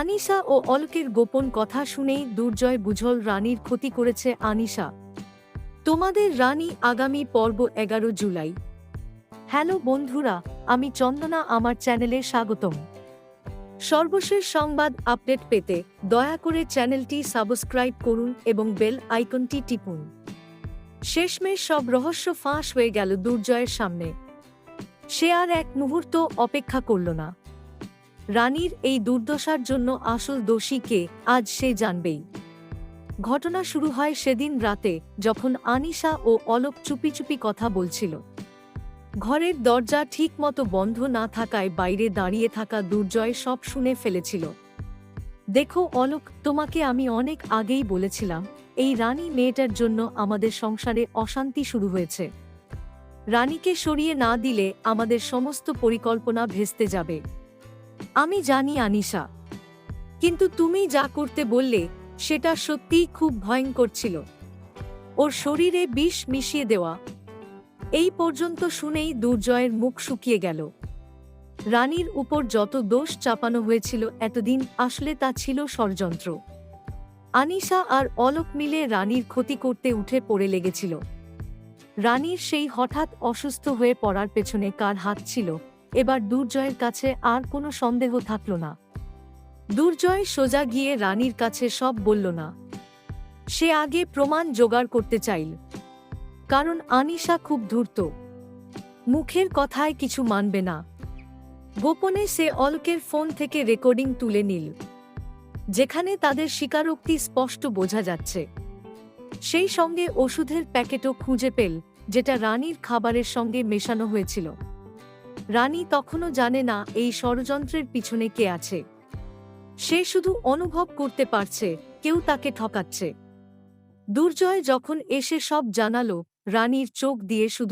আনিশা ও অলকের গোপন কথা শুনেই দুর্জয় বুঝল রানীর ক্ষতি করেছে আনিশা তোমাদের রানী আগামী পর্ব এগারো জুলাই। হ্যালো বন্ধুরা, আমি চন্দনা, আমার চ্যানেলে স্বাগতম। সর্বশেষ সংবাদ আপডেট পেতে দয়া করে চ্যানেলটি সাবস্ক্রাইব করুন এবং বেল আইকনটি টিপুন। শেষমেশ সব রহস্য ফাঁস হয়ে গেল দুর্জয়ের সামনে। সে আর এক মুহূর্ত অপেক্ষা করল না। রানীর এই দুর্দশার জন্য আসল দোষী কে, আজ সে জানবেই। ঘটনা শুরু হয় সেদিন রাতে, যখন আনিশা ও অলোক চুপি চুপি কথা বলছিল। ঘরের দরজা ঠিকমতো বন্ধ না থাকায় বাইরে দাঁড়িয়ে থাকা দুর্জয় সব শুনে ফেলেছিল। দেখো অলোক, তোমাকে আমি অনেক আগেই বলেছিলাম, এই রানী মেয়েটার জন্য আমাদের সংসারে অশান্তি শুরু হয়েছে। রানীকে সরিয়ে না দিলে আমাদের সমস্ত পরিকল্পনা ভেস্তে যাবে। আমি জানি, আনিশা। কিন্তু তুমি যা করতে বললে, সেটা সত্যিই খুব ভয়ঙ্কর ছিল। ওর শরীরে বিষ মিশিয়ে দেওয়া। এই পর্যন্ত শুনেই দুর্জয়ের মুখ শুকিয়ে গেল। রানীর উপর যত দোষ চাপানো হয়েছিল এতদিন আসলে তা ছিল ষড়যন্ত্র। আনিশা আর অলোক মিলে রানীর ক্ষতি করতে উঠে পড়ে লেগেছিল। রানীর সেই হঠাৎ অসুস্থ হয়ে পড়ার পেছনে কার হাত ছিল? এবার দুর্জয়ের কাছে আর কোনো সন্দেহ থাকল না। দুর্জয় সোজা গিয়ে রানীর কাছে সব বলল না। সে আগে প্রমাণ জোগাড় করতে চাইল। কারণ আনিশা খুব ধূর্ত। মুখের কথায় কিছু মানবে না। গোপনে সে অলকের ফোন থেকে রেকর্ডিং তুলে নিল। যেখানে তাদের স্বীকারোক্তি স্পষ্ট বোঝা যাচ্ছে। সেই সঙ্গে ওষুধের প্যাকেটও খুঁজে পেল, যেটা রানীর খাবারের সঙ্গে মেশানো হয়েছিল। রানী তখনও জানে না এই ষড়যন্ত্রের পিছনে কে আছে। সে শুধু অনুভব করতে পারছে, কেউ তাকে ঠকাচ্ছে। দুর্জয় যখন এসে সব জানালো, রানীর চোখ দিয়ে শুধু